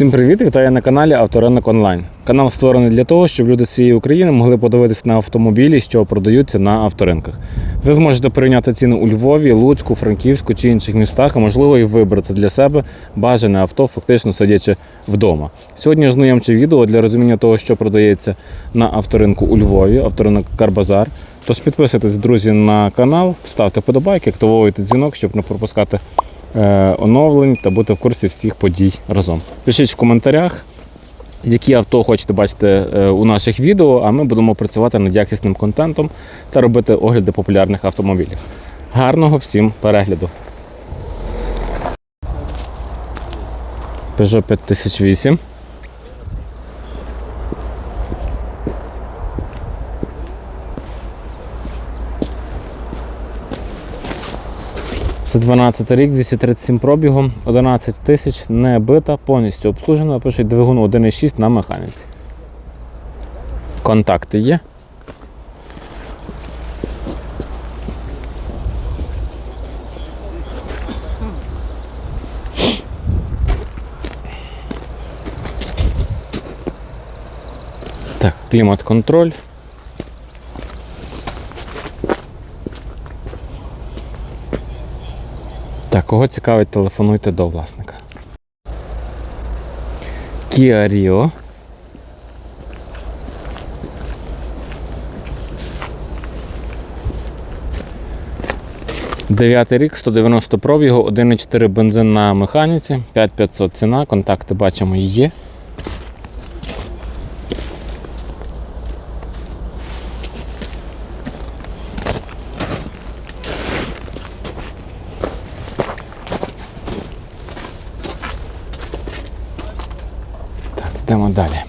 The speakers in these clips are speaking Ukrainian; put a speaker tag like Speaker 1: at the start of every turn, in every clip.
Speaker 1: Всім привіт! Вітаю на каналі Авторинок Онлайн. Канал створений для того, щоб люди з цієї України могли подивитися на автомобілі, що продаються на авторинках. Ви зможете порівняти ціни у Львові, Луцьку, Франківську чи інших містах, а можливо і вибрати для себе бажане авто, фактично сидячи вдома. Сьогодні знайомче відео для розуміння того, що продається на авторинку у Львові, авторинок Карбазар. Тож підписуйтесь, друзі, на канал, ставте подобайки, активовуйте дзвінок, щоб не пропускати оновлень та бути в курсі всіх подій разом. Пишіть в коментарях, які авто хочете бачити е, у наших відео, а ми будемо працювати над якісним контентом та робити огляди популярних автомобілів. Гарного всім перегляду! Peugeot 5008. Це 12 рік, 237 пробігом, 11 тисяч, не бита, повністю обслужена, пишуть двигун 1,6 на механіці. Контакти є. Так, клімат-контроль. Так, кого цікавить, телефонуйте до власника. Kia Rio. Дев'ятий рік, 190 пробігу, 1,4 бензин на механіці, 5500 ціна, контакти бачимо є. Далі.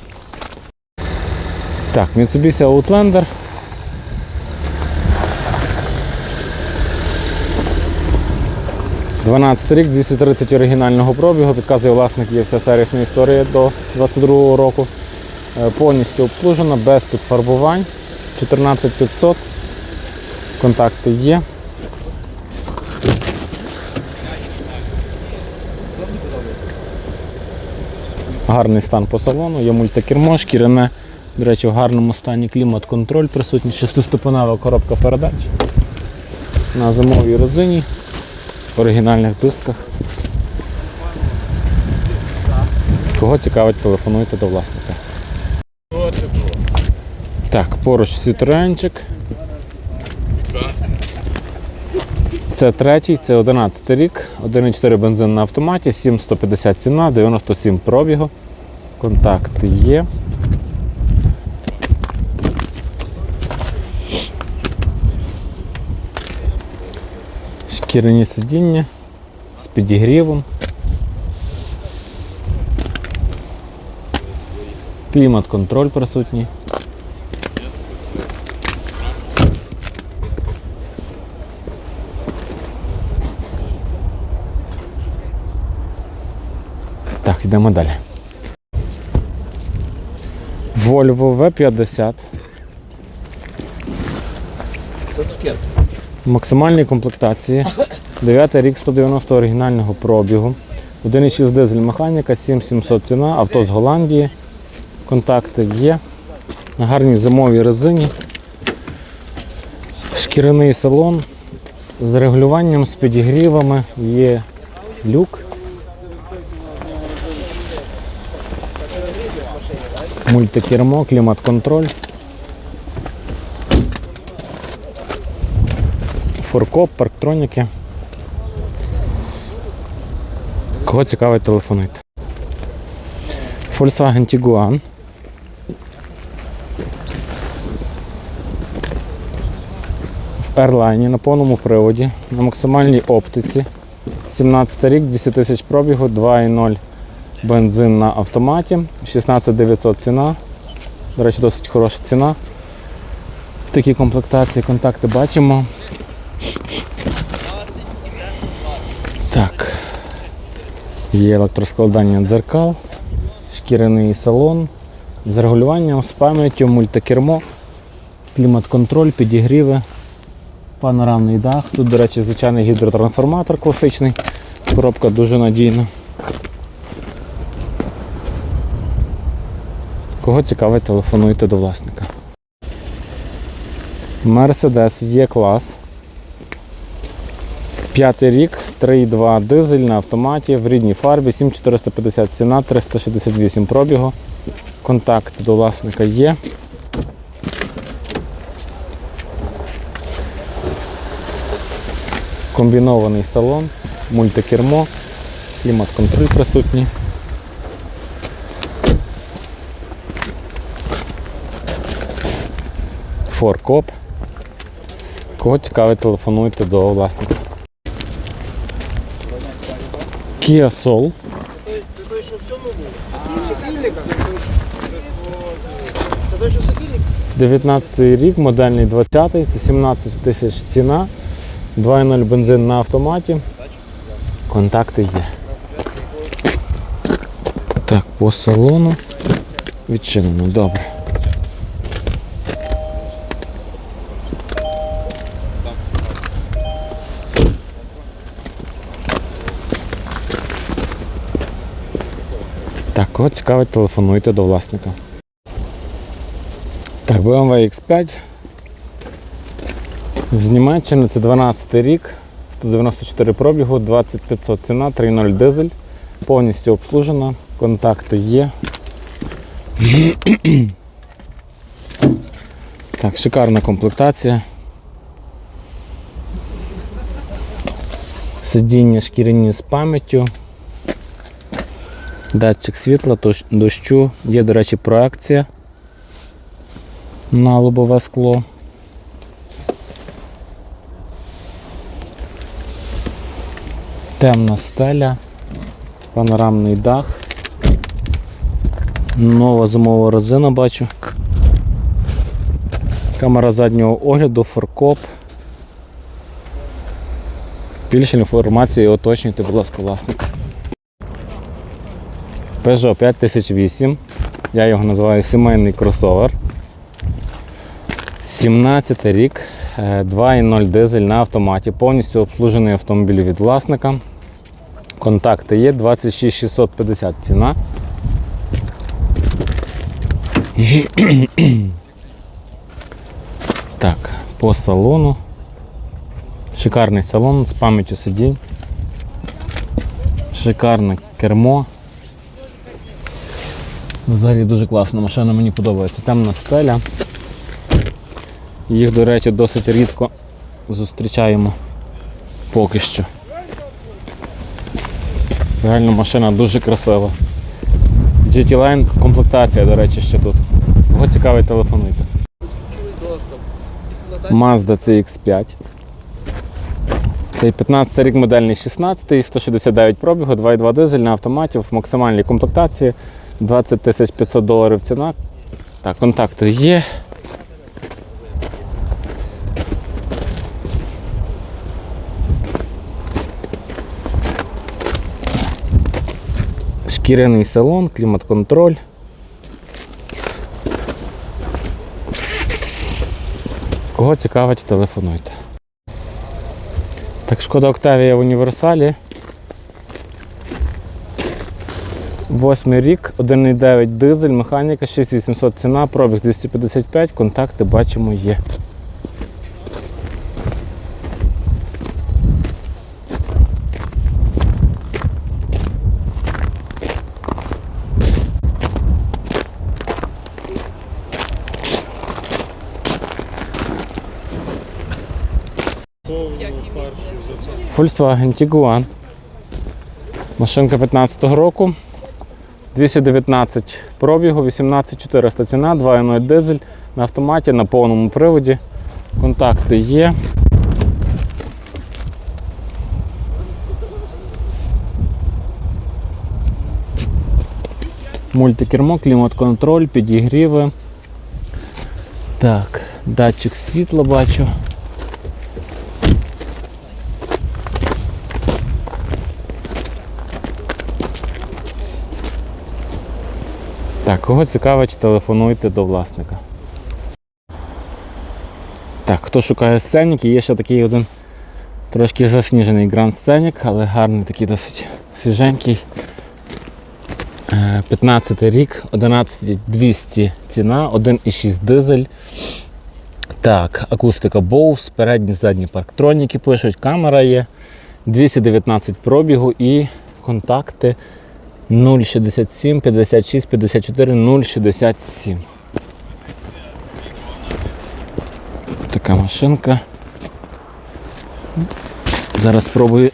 Speaker 1: Так, Mitsubishi Outlander. Дванадцятий рік, 230 оригінального пробігу. Підказує власник, є вся сервісна історія до 22 року. Е, Повністю обслужена, без підфарбувань. 14500. Контакти є. Гарний стан по салону, є мультикермо, шкіряне, до речі, в гарному стані клімат-контроль присутній, шестиступенева коробка передач на зимовій резині, в оригінальних дисках. Кого цікавить, телефонуйте до власника. Так, поруч Citroenчик. Це третій, це 11 рік, 1,4 бензин на автоматі, 7150 ціна, 97 пробігу. Контакти є. Шкіряні сидіння з підігрівом. Клімат-контроль присутній. Так, йдемо далі. Volvo V50. В максимальній комплектації. 9 рік 190 оригінального пробігу. 1,6 дизель механіка, 7700 ціна, авто з Голландії. Контакти є. На гарній зимовій резині. Шкіряний салон з регулюванням, з підігрівами, є люк. Мультикермо, клімат-контроль. Форкоп, парктроніки. Кого цікавить, телефонуйте. Volkswagen Tiguan. В Airline на повному приводі, на максимальній оптиці. 17 рік, 200 тисяч пробігу, 2,0 бензин на автоматі, 16900 ціна. До речі, досить хороша ціна. В такій комплектації контакти бачимо. Так. Є електроскладання дзеркал, шкіряний салон з регулюванням, з пам'яттю, мультикермо, клімат-контроль, підігріви, панорамний дах. Тут, до речі, звичайний гідротрансформатор класичний. Коробка дуже надійна. Кого цікавить, телефонуйте до власника. Mercedes є клас. П'ятий рік, 3,2 дизель на автоматі в рідній фарбі, 7450 ціна, 368 пробігу. Контакт до власника є. Комбінований салон, мультикермо, клімат-контроль присутній. Форкоп. Кого цікавить, телефонуйте до власника. Kia Soul. 19 рік, модельний 20-й, це 17 тисяч ціна, 2.0 бензин на автоматі. Контакти є. Так, по салону. Відчинено, добре. Кого цікавить, телефонуйте до власника. Так, BMW X5. З Німеччини це 12 рік, 194 пробігу, 2500 ціна, 3.0 дизель. Повністю обслужена, контакти є. Так, шикарна комплектація. Сидіння шкіряні з пам'яттю. Датчик світла, дощу. Є, до речі, проекція на лобове скло. Темна стеля, панорамний дах. Нова зимова резина бачу. Камера заднього огляду, форкоп. Більше інформації уточнюйте, будь ласка, власника. Peugeot 5008. Я його називаю сімейний кросовер. 17 рік, е, 2.0 дизель на автоматі, повністю обслужений автомобіль від власника. Контакти є 26650 ціна. Так, по салону. Шикарний салон з пам'яттю сидінь. Шикарне кермо. Взагалі дуже класна машина, мені подобається. Темна стеля. Їх, до речі, досить рідко зустрічаємо поки що. Реально машина дуже красива. GT Line комплектація, до речі, ще тут. Кого цікавий, телефонуйте. Mazda CX5. Цей 15 рік модельний 16, 169 пробігу, 2.2 дизель на автоматі в максимальній комплектації. 20 тисяч 500 доларів ціна. Так, контакти є. Шкіряний салон, клімат-контроль. Кого цікавить, телефонуйте. Так, шкода Октавія в універсалі. Восьмий рік, 1,9 дизель, механіка, 6800 ціна, пробіг 255, контакти бачимо є. Volkswagen Tiguan. Машинка 15-го року. 219 пробігу, 18400 ціна, 2.0 дизель на автоматі, на повному приводі. Контакти є. Мультикермо, клімат-контроль, підігріви. Так, датчик світла бачу. Так, кого цікавить, телефонуйте до власника. Так, хто шукає сценіки, є ще такий один трошки засніжений гранд сценік, але гарний такий досить свіженький. Е, 15 рік, 11200 ціна, 1,6 дизель. Так, акустика Bose, передні задні парктроніки пишуть, камера є, 219 пробігу і контакти 067 56 54 067. Така машинка. Зараз спробую.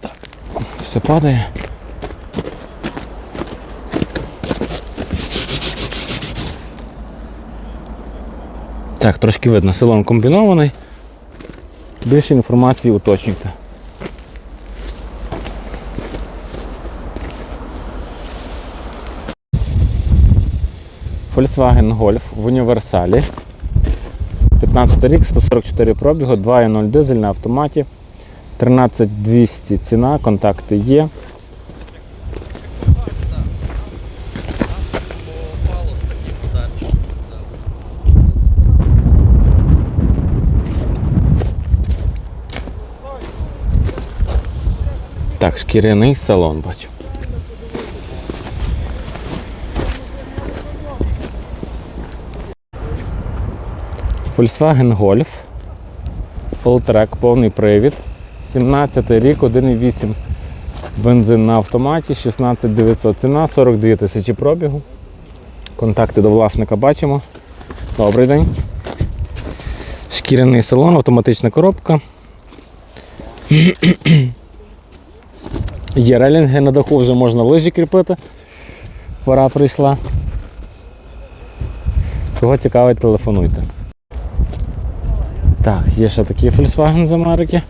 Speaker 1: Так, все падає. Так, трошки видно, салон комбінований. Більше інформації уточнюйте. Volkswagen Golf в універсалі. 15 рік, 144 пробігу, 2.0 дизель на автоматі. 13200 ціна, контакти є. Так, шкіряний салон бачу. Volkswagen Golf. Alltrack, повний привід. 17 рік, 1,8 бензин на автоматі, 16900 ціна, 42 тисячі пробігу. Контакти до власника бачимо. Добрий день. Шкіряний салон, автоматична коробка. Є релінги на даху, вже можна лижі кріпити. Пора прийшла. Кого цікавить, телефонуйте. Так, є ще такий Volkswagen з Америки.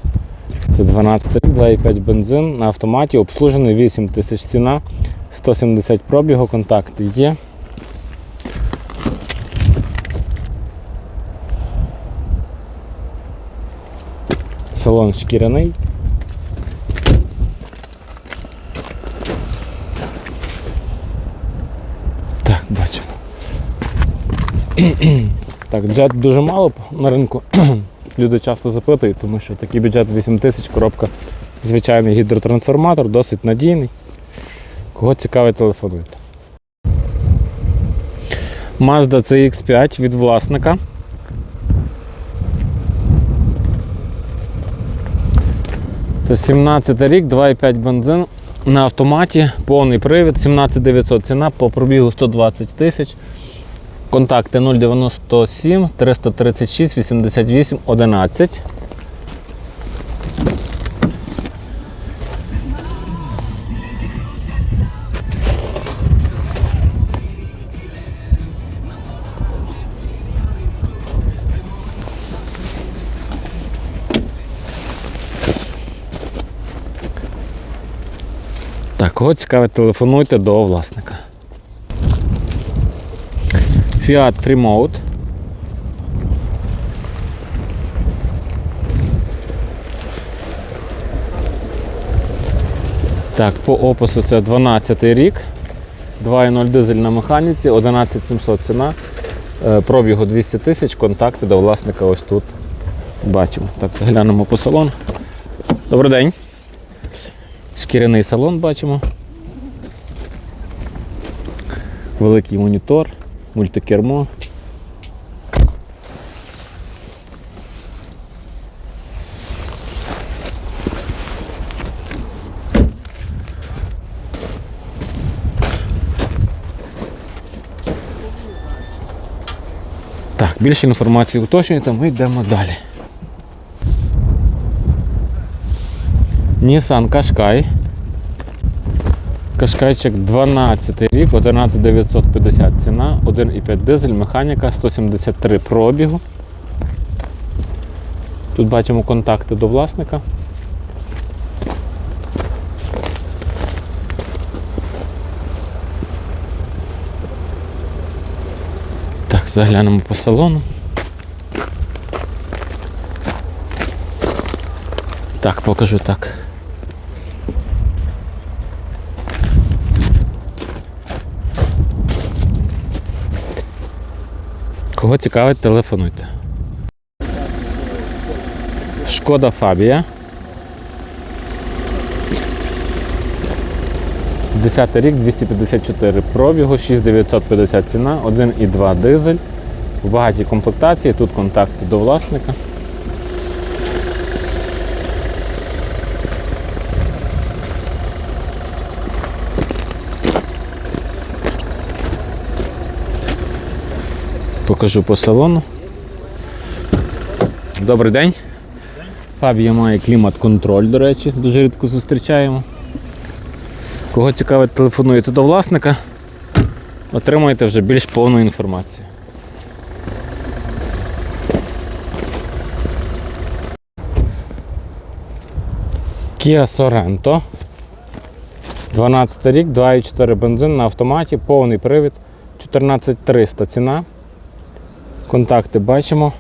Speaker 1: Це 12 рік, 2,5 бензин на автоматі, обслужений 8 тисяч ціна, 170 пробігу, контакти є. Салон шкіряний. Так, бачимо. Так, бюджет дуже мало на ринку. Люди часто запитують, тому що такий бюджет 8 тисяч, коробка звичайний гідротрансформатор, досить надійний. Кого цікавить, телефонуйте. Mazda CX5 від власника. Це 17 рік, 2,5 бензин на автоматі, повний привід, 17900 ціна по пробігу 120 тисяч. Контакти 097 336 88 11. Так, кого цікавить, телефонуйте до власника. Fiat Freemode. Так, по опису це 12 рік. 2.0 дизель на механіці, 11700 ціна. Е, Пробігу 200 тисяч, контакти до власника ось тут. Бачимо. Так, заглянемо по салону. Добрий день. Шкіряний салон бачимо. Великий монітор, мультикермо. Так, більше інформації уточнюйте, ми йдемо далі. Nissan Qashqai. Кашкайчик 12 рік, 11950 ціна, 1,5 дизель, механіка, 173 пробігу. Тут бачимо контакти до власника. Так, заглянемо по салону. Так, покажу так. Кого цікавить, телефонуйте. Шкода Фабія. 10 рік, 254 пробігу, 6950 ціна, 1,2 дизель. В багатій комплектації, тут контакти до власника. Покажу по салону. Добрий день. Фабія має клімат-контроль, до речі, дуже рідко зустрічаємо. Кого цікавить, телефонуєте до власника, отримаєте вже більш повну інформацію. Kia Sorento. 12 рік, 2,4 бензин на автоматі, повний привід, 14300 ціна. Контакти бачимо.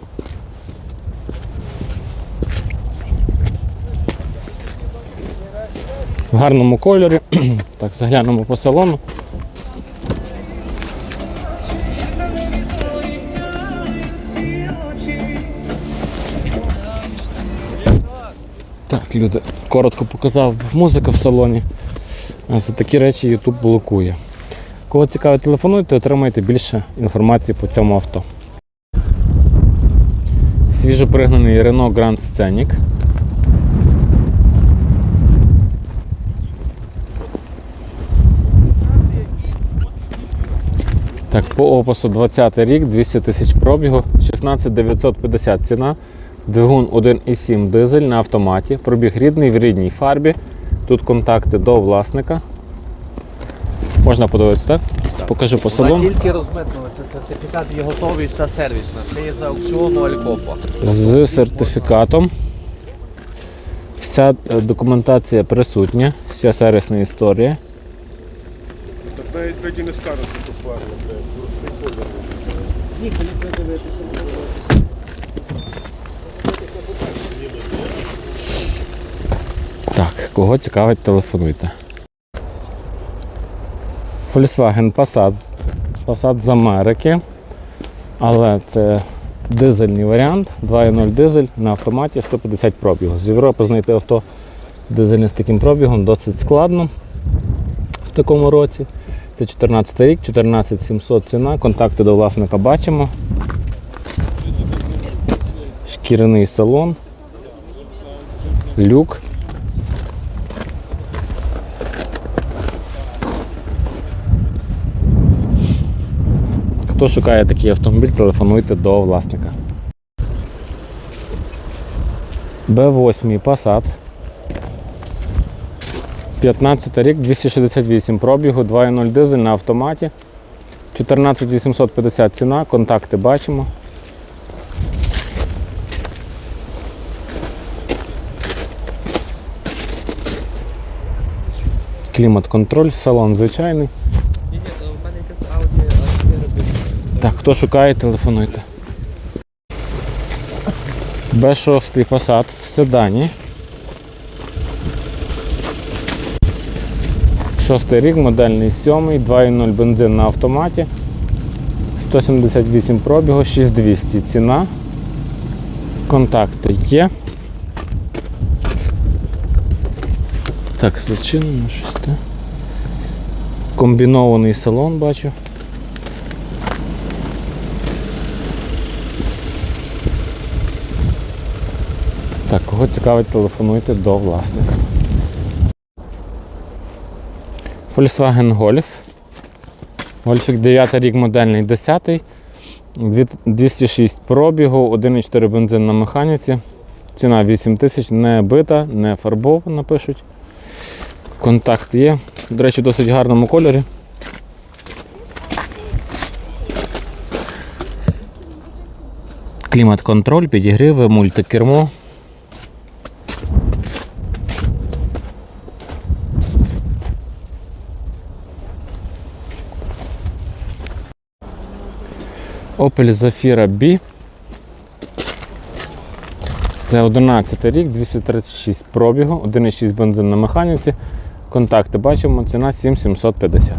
Speaker 1: В гарному кольорі. Так, заглянемо по салону. Так, люди, коротко показав музика в салоні. За такі речі YouTube блокує. Кого цікавить, телефонуйте, отримаєте більше інформації по цьому авто. Свіжопригнаний Renault Grand Scenic. Так, по опису 20 рік, 200 тисяч пробігу, 16 950 ціна, двигун 1,7 дизель на автоматі, пробіг рідний в рідній фарбі. Тут контакти до власника. Можна подивитися, так? Покажу по салону.
Speaker 2: тільки розмитнулася, сертифікат є готовий, все сервісна. Це є за аукціону Алькопа.
Speaker 1: з сертифікатом. Вся е, документація присутня, вся сервісна історія.
Speaker 3: Так навіть і не скажеш, що то парня, блядь, простий колір.
Speaker 1: Так, кого цікавить, телефонуйте. Volkswagen Passat. Passat з Америки. Але це дизельний варіант, 2.0 дизель на автоматі 150 пробігу. З Європи знайти авто дизельне з таким пробігом досить складно в такому році. Це 14 рік, 14700 ціна, контакти до власника бачимо. Шкіряний салон, люк. Хто шукає такий автомобіль, телефонуйте до власника. Б8 Passat. 15 рік, 268 пробігу, 2.0 дизель на автоматі. 14850 ціна, контакти бачимо. Клімат-контроль, салон звичайний. Так, хто шукає, телефонуйте. Б6 Passat в седані. Шостий рік, модельний сьомий, 2.0 бензин на автоматі. 178 пробігу, 6200 ціна. Контакти є. Так, зачинено щось. Комбінований салон бачу. Так, кого цікавить, телефонуйте до власника. Volkswagen Golf. Гольфік 9 рік модельний 10. 206 пробігу, 1,4 бензин на механіці. Ціна 8 тисяч, не бита, не фарбована, пишуть. Контакт є. До речі, в досить гарному кольорі. Клімат-контроль, підігриви, мультикермо. Opel Zafira B. Це 11 рік, 236 пробігу, 1,6 бензин на механіці. Контакти бачимо, ціна 7750.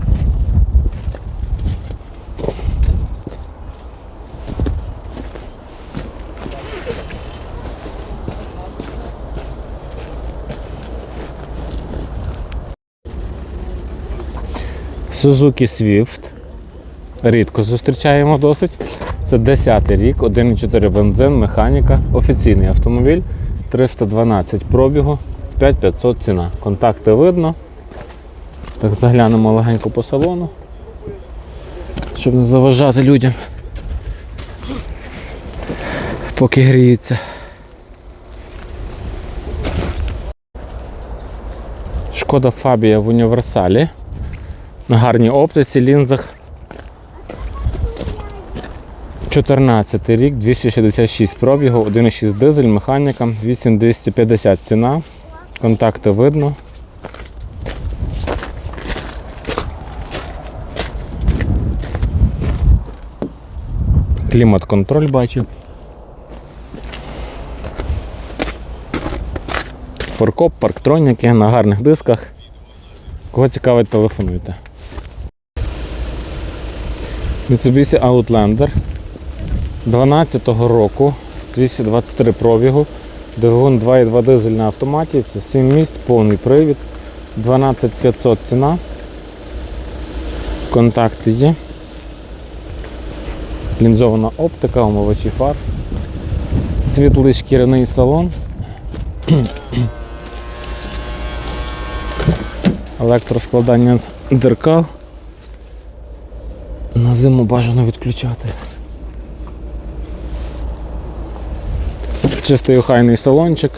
Speaker 1: Suzuki Swift. Рідко зустрічаємо досить. Це 10 рік, 1,4 бензин, механіка, офіційний автомобіль, 312 пробігу, 5500 ціна. Контакти видно. Так, заглянемо легенько по салону, щоб не заважати людям. Поки гріються. Шкода Фабія в універсалі. На гарній оптиці, лінзах. 14 рік, 266 пробігу, 1,6 дизель, механіка, 8250 ціна. Контакти видно. Клімат-контроль бачу. Форкоп, парктроніки на гарних дисках. Кого цікавить, телефонуйте. Mitsubishi Outlander 12-го року, 223 пробігу, двигун 2,2 дизель на автоматі, це 7 місць, повний привід, 12500 ціна. Контакти є. Лінзована оптика, омивачі фар, світлий шкіряний салон. Електроскладання дзеркал. На зиму бажано відключати. Чистий охайний салончик.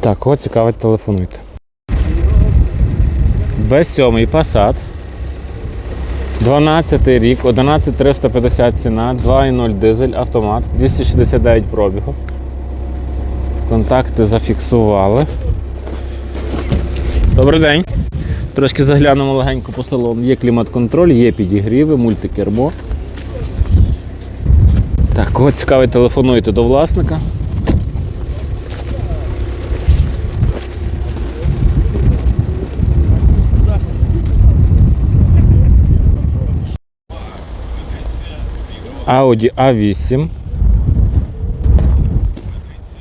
Speaker 1: Так, кого цікавить, телефонуйте. Б7 Passat. 12 рік, 11350 ціна, 2,0 дизель, автомат, 269 пробігу. Контакти зафіксували. Добрий день. Трошки заглянемо легенько по салону. Є клімат-контроль, є підігріви, мультикермо. Так, кого цікавить, телефонуйте до власника. Audi A8.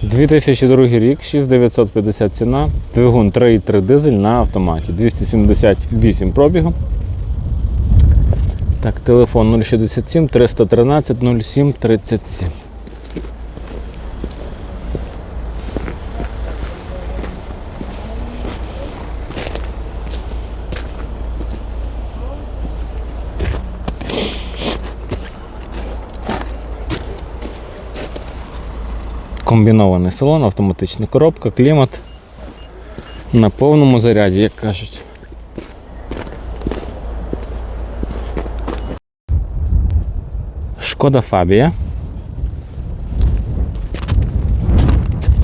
Speaker 1: 2002 рік, 6950 ціна, двигун 3,3 дизель на автоматі, 278 пробігу. Так, телефон 067 313 07 37. Комбінований салон, автоматична коробка, клімат на повному заряді, як кажуть. Шкода Фабія.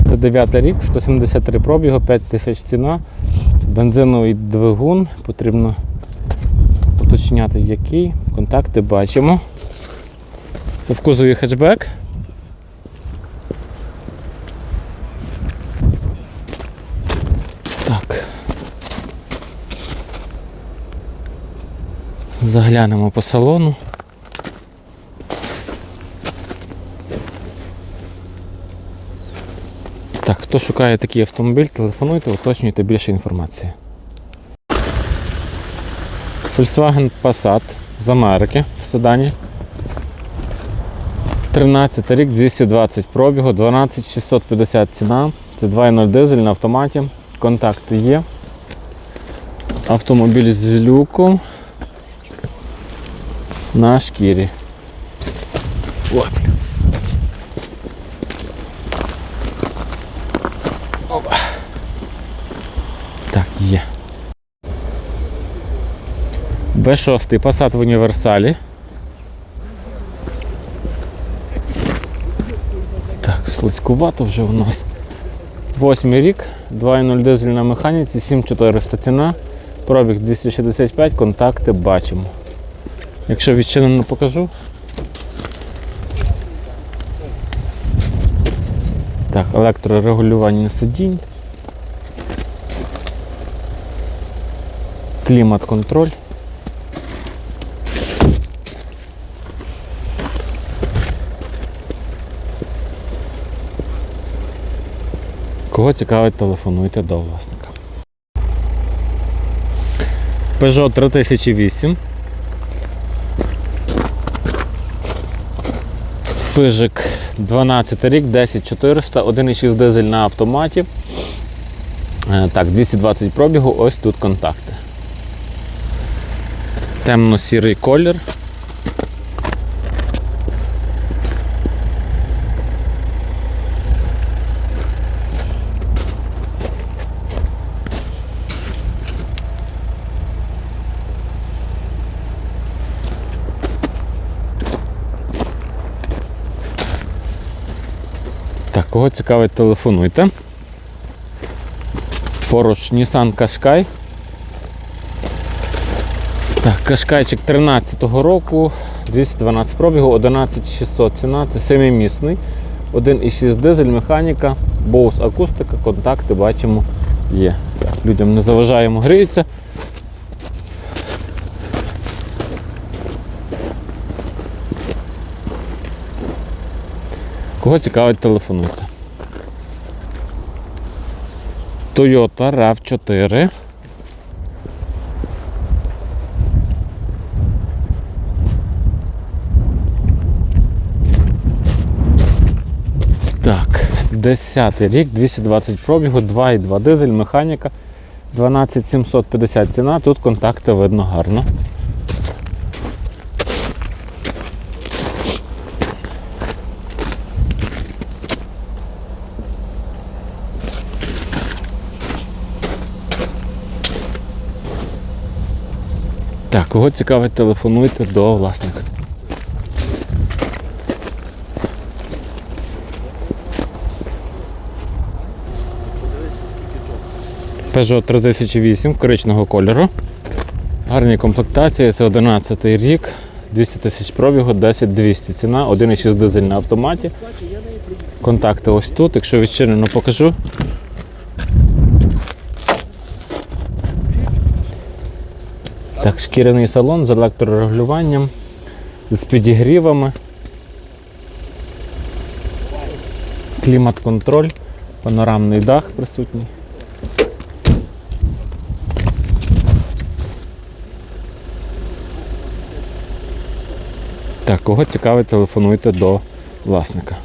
Speaker 1: Це 9 рік, 173 пробігу, 5 тисяч ціна. Бензиновий двигун, потрібно уточняти який. Контакти бачимо. Це в кузові хетчбек. Так. Заглянемо по салону. Так, хто шукає такий автомобіль, телефонуйте, уточнюйте більше інформації. Volkswagen Passat з Америки в седані. 13 рік, 220 пробігу, 12650 ціна. Це 2.0 дизель на автоматі. Контакти є. Автомобіль з люком на шкірі. От. Опа. Так, є. Б6 Passat в універсалі. Так, слизькувато вже у нас. Восьмий рік, 2.0 дизель на механіці, 7400 ціна, пробіг 265, контакти бачимо. Якщо відчинено покажу. Так, електрорегулювання сидінь. Клімат-контроль. Кого цікавить, телефонуйте до власника. Peugeot 3008. Пижик 12 рік, 10400, 1,6 дизель на автоматі. Е, Так, 220 пробігу, ось тут контакти. Темно-сірий колір. Кого цікавить, телефонуйте. Поруч Nissan Qashqai. Так, Кашкайчик 13-го року, 212 пробігу, 11600 ціна, це семимісний, 1,6 дизель, механіка, Bose акустика, контакти бачимо є. Так, людям не заважаємо, гріються. Кого цікавить, телефонуйте. Toyota RAV4. Так, 10 рік, 220 пробігу, 2,2 дизель, механіка, 12750 ціна. Тут контакти видно гарно. Так, кого цікавить, телефонуйте до власника. Peugeot 3008 коричневого кольору. Гарні комплектації, це 11 рік, 200 тисяч пробігу, 10200 ціна, 1,6 дизель на автоматі. Контакти ось тут, якщо відчинено покажу. Так, шкіряний салон з електрорегулюванням, з підігрівами. Клімат-контроль, панорамний дах присутній. Так, кого цікавить, телефонуйте до власника.